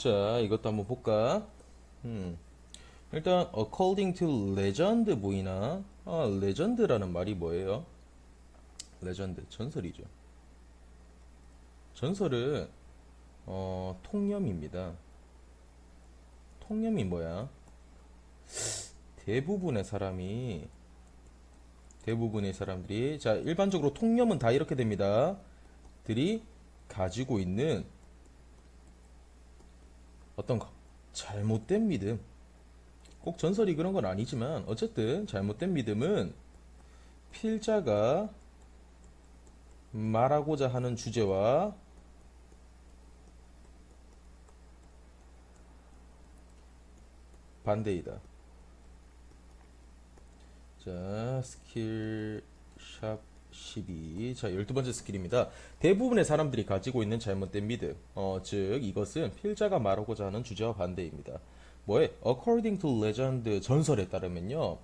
자, 이것도 한번 볼까? 음. 일단 according to legend 보이나? 아, legend라는 말이 뭐예요? 레전드, 전설이죠. 전설은 어, 통념입니다. 통념이 뭐야? 대부분의 사람이 대부분의 사람들이 자 일반적으로 통념은 다 이렇게 됩니다. 들이 가지고 있는 어떤 거 잘못된 믿음 꼭 전설이 그런 건 아니지만 어쨌든 잘못된 믿음은 필자가 말하고자 하는 주제와 반대이다. 자, 스킬 샵 12. 자, 12번째 스킬입니다. 대부분의 사람들이 가지고 있는 잘못된 믿음. 어, 즉 이것은 필자가 말하고자 하는 주제와 반대입니다. 뭐에? According to legend 전설에 따르면요.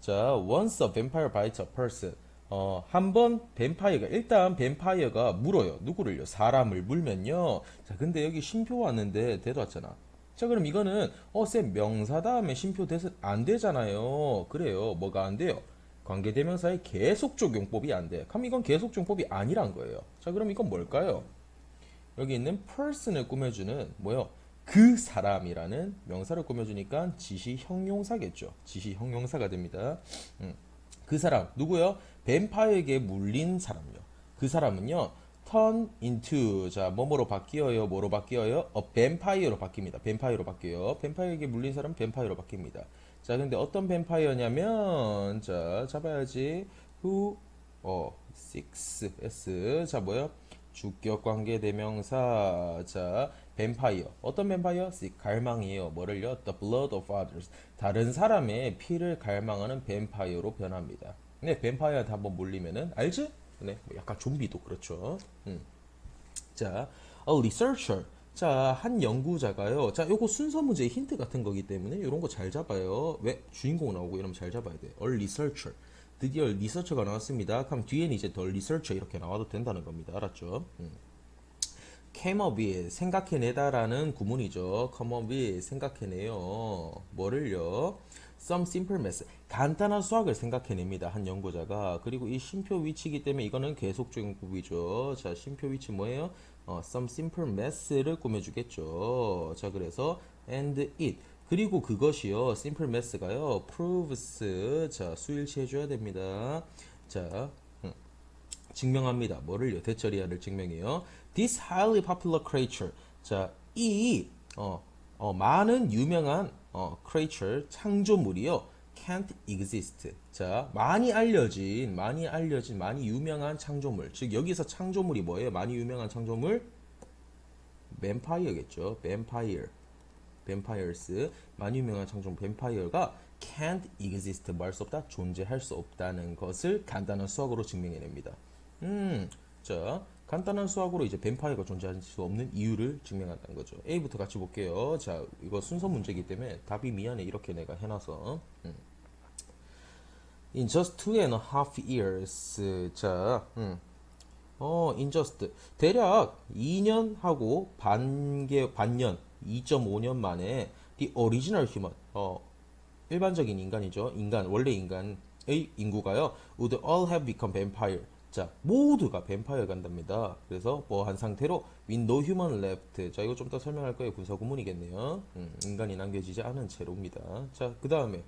자, once a vampire bites a person. 어, 한 번 뱀파이어가 일단 뱀파이어가 물어요. 누구를요? 사람을 물면요. 자, 근데 여기 쉼표 왔는데 대도 왔잖아. 자, 그럼 이거는 어, 쌤 명사 다음에 쉼표 대서 안 되잖아요. 그래요. 뭐가 안 돼요? 관계대명사의 계속 적용법이 안 돼. 그럼 이건 계속 적용법이 아니란 거예요. 자, 그럼 이건 뭘까요? 여기 있는 person을 꾸며주는 뭐요? 그 사람이라는 명사를 꾸며주니까 지시 형용사겠죠. 지시 형용사가 됩니다. 음. 그 사람 누구요? 뱀파이어에게 물린 사람요. 그 사람은요. turn into 자 뭐뭐로 바뀌어요? 뭐로 바뀌어요? 어 뱀파이어로 바뀝니다. 뱀파이어로 바뀌어요. 뱀파이어에게 물린 사람 은 뱀파이어로 바뀝니다. 자 근데 어떤 뱀파이어냐면 자 잡아야지. Who? 어 six. S. 자 뭐요? 주격 관계 대명사. 자 뱀파이어. 어떤 뱀파이어? 갈망이에요. 뭐를요? The blood of others. 다른 사람의 피를 갈망하는 뱀파이어로 변합니다. 네 뱀파이어한테 한번 몰리면은 알지? 네뭐 약간 좀비도 그렇죠. 음. 자 a researcher 자 한 연구자가요 자 요거 순서 문제의 힌트 같은 거기 때문에 이런 거 잘 잡아요 왜 주인공 나오고 이러면 잘 잡아야 돼 a researcher 드디어 리서처가 나왔습니다. 그럼 뒤에는 이제 더 리서처 이렇게 나와도 된다는 겁니다. 알았죠? 음. came up with 생각해내다라는 구문이죠. come up with 생각해내요. 뭐를요? Some simple math 간단한 수학을 생각해냅니다. 한 연구자가 그리고 이 쉼표 위치이기 때문에 이거는 계속적인 구비죠. 자, 쉼표 위치 뭐예요? 어, some simple math를 꾸며주겠죠. 자, 그래서 and it 그리고 그것이요, simple math가요, proves, 자, 수일치 해줘야 됩니다. 자, 음, 증명합니다. 뭐를요? 대처리아를 증명해요. This highly popular creature. 자, 이, 어, 어, 많은 유명한, 어, creature, 창조물이요. can't exist. 자, 많이 알려진, 많이 알려진, 많이 유명한 창조물. 즉, 여기서 창조물이 뭐예요? 많이 유명한 창조물? 뱀파이어겠죠. 뱀파이어. 뱀파이어스 많이 유명한 창조 뱀파이어가 can't exist 뭐할수 없다 존재할 수 없다는 것을 간단한 수학으로 증명해냅니다. 음, 자 간단한 수학으로 이제 뱀파이어가 존재할 수 없는 이유를 증명한다는 거죠. A부터 같이 볼게요. 자 이거 순서 문제이기 때문에 답이 미안해 이렇게 내가 해놔서. 음. In just two and a half years, 자, 음. 어, in just 대략 2년하고 반개 반년 2.5년 만에 the original human 어 일반적인 인간이죠. 인간 원래 인간의 인구가요. would all have become vampire. 자, 모두가 뱀파이어 간답니다. 그래서 뭐한 상태로 no human left. 자, 이거 좀 더 설명할 거예요. 군사 구문이겠네요. 음, 인간이 남겨지지 않은 채로입니다. 자, 그 다음에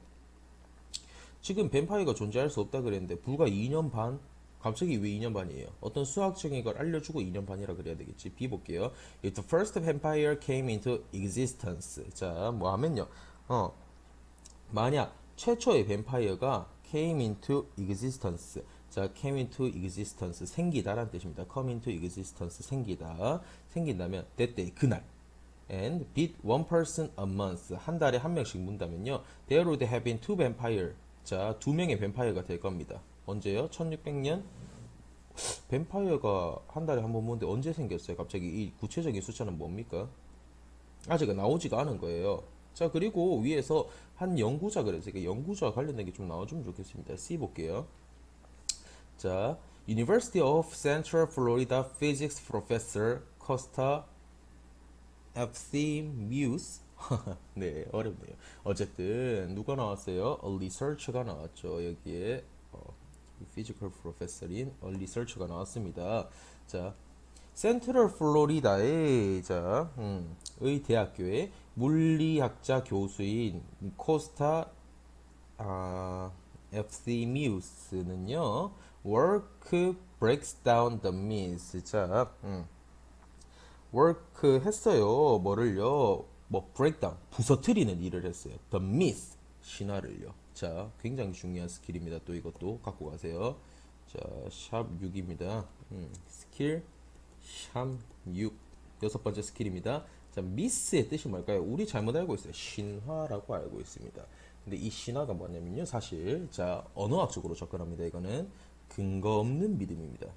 지금 뱀파이어가 존재할 수 없다 그랬는데 불과 2년 반 갑자기 왜 2년 반이에요? 어떤 수학적인 걸 알려주고 2년 반이라 그래야 되겠지. B 볼게요. If the first vampire came into existence. 자, 뭐 하면요. 어, 만약 최초의 뱀파이어가 came into existence. 자, came into existence. 생기다라는 뜻입니다. come into existence. 생기다. 생긴다면, that day, 그날. and beat one person a month. 한 달에 한 명씩 문다면요. There would have been two vampire. 자, 두 명의 뱀파이어가 될 겁니다. 언제요? 1600년? 뱀파이어가 한 달에 한번 모는데 언제 생겼어요? 갑자기 이 구체적인 숫자는 뭡니까? 아직 나오지가 않은 거예요. 자, 그리고 위에서 한 연구자 그래서 연구자와 관련된 게 좀 나와주면 좋겠습니다. C 볼게요. 자, University of Central Florida Physics Professor Costa FC Muse 네 어렵네요. 어쨌든 누가 나왔어요? Research가 나왔죠. 여기에 어, 피지컬 프로페서인 research가 나왔습니다. 자 센트럴 플로리다의 자, 음, 의 대학교의 물리학자 교수인 코스타 아, FC Muse는요 work breaks down the myths 자 음. work 했어요. 뭐를요? 뭐 breakdown 부서뜨리는 일을 했어요. the myth 신화를요. 자, 굉장히 중요한 스킬입니다. 또 이것도 갖고 가세요. 자, 샵 6입니다. 음, 스킬 샵 6. 여섯 번째 스킬입니다. 자, 미스의 뜻이 뭘까요? 우리 잘못 알고 있어요. 신화라고 알고 있습니다. 근데 이 신화가 뭐냐면요. 사실 자, 언어학적으로 접근합니다. 이거는 근거 없는 믿음입니다.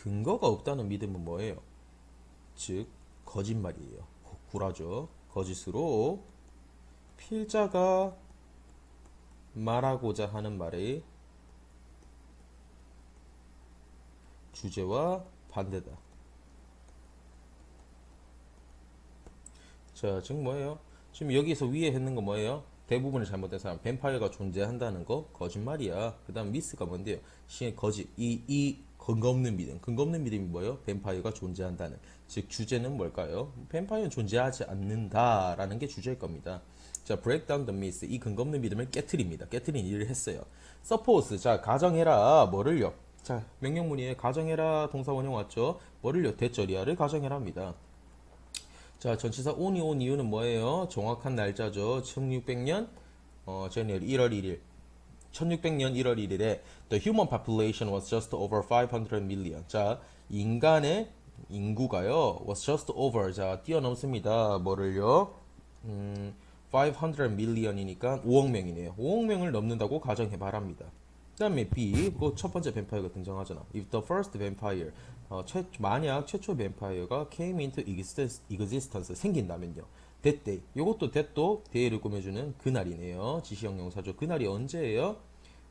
근거가 없다는 믿음은 뭐예요? 즉 거짓말이에요. 구- 구라죠. 거짓으로 필자가 말하고자 하는 말의 주제와 반대다. 자, 지금 뭐예요? 지금 여기서 위에 했는 거 뭐예요? 대부분의 잘못된 사람, 뱀파이어가 존재한다는 거 거짓말이야. 그 다음 미스가 뭔데요? 시 거짓. 이 이 근거 없는 믿음. 근거 없는 믿음이 뭐예요? 뱀파이어가 존재한다는. 즉 주제는 뭘까요? 뱀파이어는 존재하지 않는다라는 게 주제일 겁니다. 자, break down. 이 근거 없는 믿음을 깨트립니다. 깨트린 일을 했어요. suppose. 자, 가정해라. 뭐를요? 자, 명령문이에요. 가정해라. 동사 원형 왔죠? 뭐를요? 대절이야를 가정해라입니다. 자, 전치사 on이 온 이유는 뭐예요? 정확한 날짜죠. 1600년 어, January 1월 1일. 1600년 1월 1일에 the human population was just over 500 million. 자, 인간의 인구가요. was just over. 자, 뛰어넘습니다. 뭐를요? 음, 500 million이니까 5억 명이네요. 5억 명을 넘는다고 가정해 바랍니다. 그 다음에 B, 그 첫 번째 뱀파이어가 등장하잖아. If the first vampire, 어, 최, 만약 최초 뱀파이어가 came into existence, existence 생긴다면요. that day, 요것도 that도 day를 꾸며주는 그날이네요. 지시형 용사죠. 그날이 언제예요?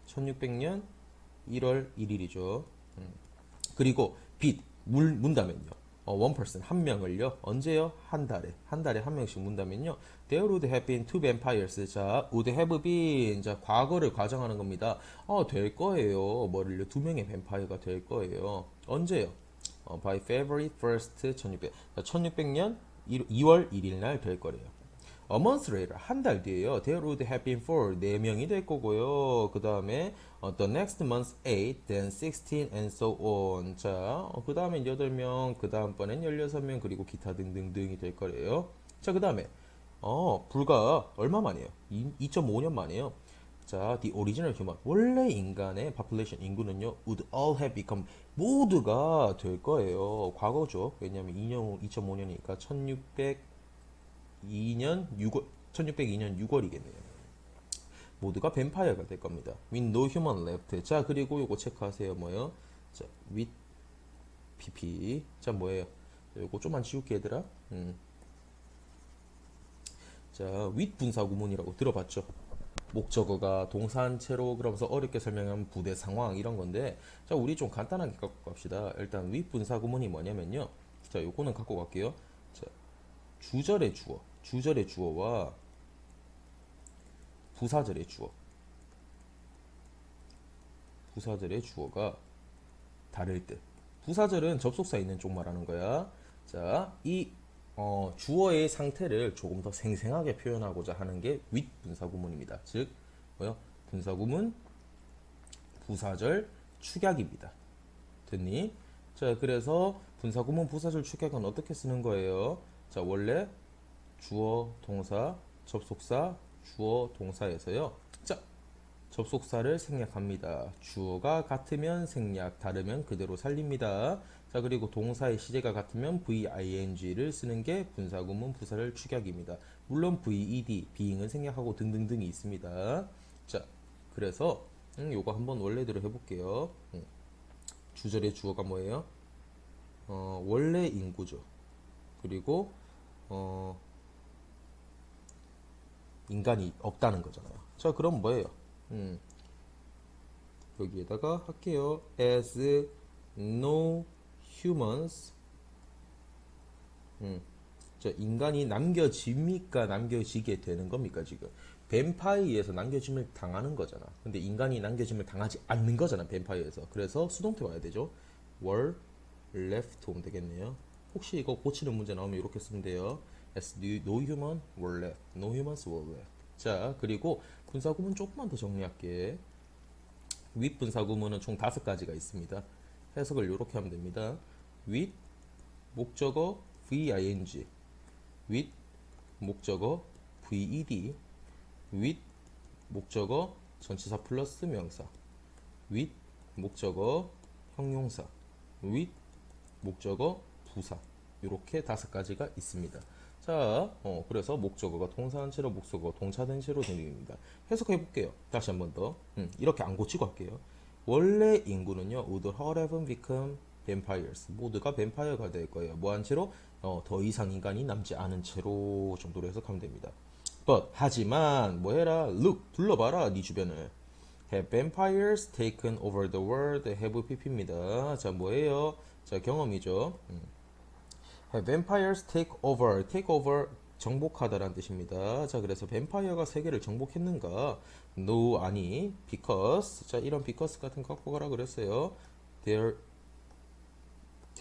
1600년 1월 1일이죠. 그리고 빚, 물, 문다면요. 어, one person, 한 명을요. 언제요? 한 달에. 한 달에 한 명씩 문다면요. There would have been two vampires. 자, would have been. 자, 과거를 가정하는 겁니다. 어, 될 거예요. 뭐를요? 두 명의 뱀파이어가 될 거예요. 언제요? 어, by February 1st, 1600. 자, 1600년 2월 1일 날 될 거래요. A month later, 한 달 뒤에요. There would have been four, 네 명이 될 거고요. 그 다음에 어, the next month eight, then sixteen, and so on. 자, 그 다음엔 여덟 명, 그 다음 번엔 열여섯 명, 그리고 기타 등등등이 될 거래요. 자, 그 다음에 어, 불과 얼마 만이에요? 2.5년 만이에요. 자, the original human. 원래 인간의 population 인구는요, would all have become 모두가 될 거예요. 과거죠. 왜냐면 2년, 2.5년이니까 1602년 6월, 1602년 6월이겠네요. 모두가 뱀파이어가 될 겁니다. With no human left. 자, 그리고 요거 체크하세요. 뭐요? 자, with pp. 자, 뭐예요? 요거 좀만 지울게 얘들아. 음. 자, with 분사 구문이라고 들어봤죠? 목적어가 동사한체로 그러면서 어렵게 설명하면 부대 상황 이런 건데 자 우리 좀 간단하게 갖고 갑시다. 일단 with 분사 구문이 뭐냐면요. 자 요거는 갖고 갈게요. 자 주절의 주어 주절의 주어와 부사절의 주어. 부사절의 주어가 다를 때. 부사절은 접속사 있는 쪽 말하는 거야. 자 이 어, 주어의 상태를 조금 더 생생하게 표현하고자 하는 게 with 분사구문입니다. 즉, 뭐요? 분사구문, 부사절, 축약입니다. 됐니? 자, 그래서 분사구문, 부사절, 축약은 어떻게 쓰는 거예요? 자, 원래 주어, 동사, 접속사, 주어, 동사에서요. 자, 접속사를 생략합니다. 주어가 같으면 생략, 다르면 그대로 살립니다. 자, 그리고 동사의 시제가 같으면 VING를 쓰는 게 분사구문 부사를 축약입니다. 물론 VED, being은 생략하고 등등등이 있습니다. 자, 그래서 음, 요거 한번 원래대로 해볼게요. 음, 주절의 주어가 뭐예요? 어, 원래 인구죠. 그리고 어, 인간이 없다는 거잖아요. 자, 그럼 뭐예요? 음, 여기에다가 할게요. as no humans. 음. 저 인간이 남겨집니까 남겨지게 되는 겁니까 지금? 뱀파이어에서 남겨짐을 당하는 거잖아. 근데 인간이 남겨짐을 당하지 않는 거잖아 뱀파이어에서. 그래서 수동태 와야 되죠. were left 오면 되겠네요. 혹시 이거 고치는 문제 나오면 이렇게 쓰면 돼요. As no human were left. No humans were left. 자 그리고 분사구문 조금만 더 정리할게. 윗 분사구문은 총 다섯 가지가 있습니다. 해석을 이렇게 하면 됩니다 with 목적어 VING with 목적어 VED with 목적어 전치사 플러스 명사 with 목적어 형용사 with 목적어 부사 이렇게 다섯 가지가 있습니다. 자, 어, 그래서 목적어가 동사한 채로 목적어 동사된 채로 등립니다. 해석해 볼게요. 다시 한 번 더. 음, 이렇게 안 고치고 할게요. 원래 인구는요, would have become vampires. 모두가 뱀파이어가 될 거예요. 뭐한 채로? 어, 더 이상 인간이 남지 않은 채로 정도로 해석하면 됩니다. But, 하지만, 뭐 해라? Look, 둘러봐라, 네 주변을. Have vampires taken over the world? have pp입니다. 자, 뭐예요? 자, 경험이죠. 음. Have vampires take over? take over 정복하다라는 뜻입니다. 자, 그래서 뱀파이어가 세계를 정복했는가? No, 아니. Because. 자, 이런 because 같은 거 갖고 가라 그랬어요. There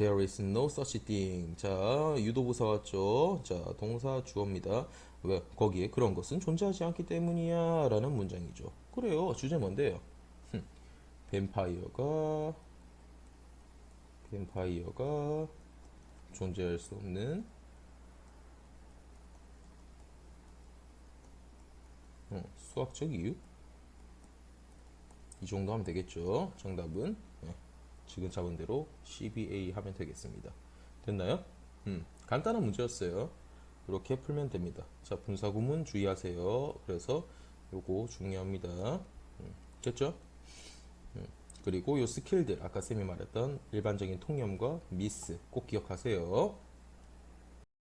There is no such thing. 자, 유도부사 왔죠. 자, 동사 주어입니다. 왜? 거기에 그런 것은 존재하지 않기 때문이야. 라는 문장이죠. 그래요. 주제 뭔데요? 흠. 뱀파이어가, 뱀파이어가 존재할 수 없는, 어, 수학적 이유? 이 정도 하면 되겠죠. 정답은. 네. 지금 잡은 대로 CBA 하면 되겠습니다. 됐나요? 음, 간단한 문제였어요. 이렇게 풀면 됩니다. 자, 분사구문 주의하세요. 그래서 요거 중요합니다. 음, 됐죠? 음, 그리고 요 스킬들, 아까 쌤이 말했던 일반적인 통념과 미스 꼭 기억하세요.